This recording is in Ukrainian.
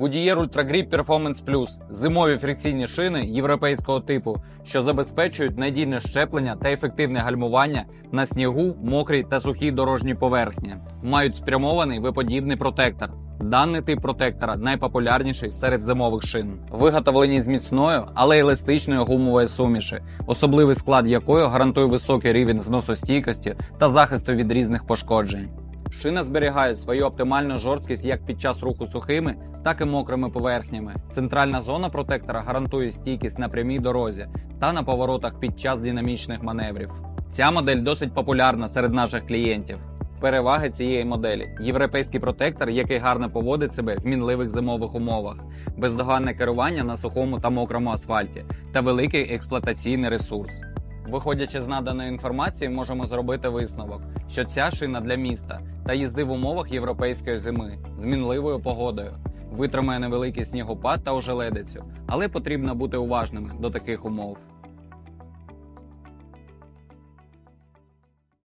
Goodyear Ultra Grip Performance Plus – зимові фрикційні шини європейського типу, що забезпечують надійне щеплення та ефективне гальмування на снігу, мокрій та сухій дорожній поверхні. Мають спрямований виподібний протектор. Даний тип протектора найпопулярніший серед зимових шин, виготовлені з міцною, але еластичної гумової суміші, особливий склад якої гарантує високий рівень зносостійкості та захисту від різних пошкоджень. Шина зберігає свою оптимальну жорсткість як під час руху сухими, так і мокрими поверхнями. Центральна зона протектора гарантує стійкість на прямій дорозі та на поворотах під час динамічних маневрів. Ця модель досить популярна серед наших клієнтів. Переваги цієї моделі: європейський протектор, який гарно поводить себе в мінливих зимових умовах, бездоганне керування на сухому та мокрому асфальті та великий експлуатаційний ресурс. Виходячи з наданої інформації, можемо зробити висновок, що ця шина для міста та їзди в умовах європейської зими з мінливою погодою витримає невеликий снігопад та ожеледицю, але потрібно бути уважними до таких умов.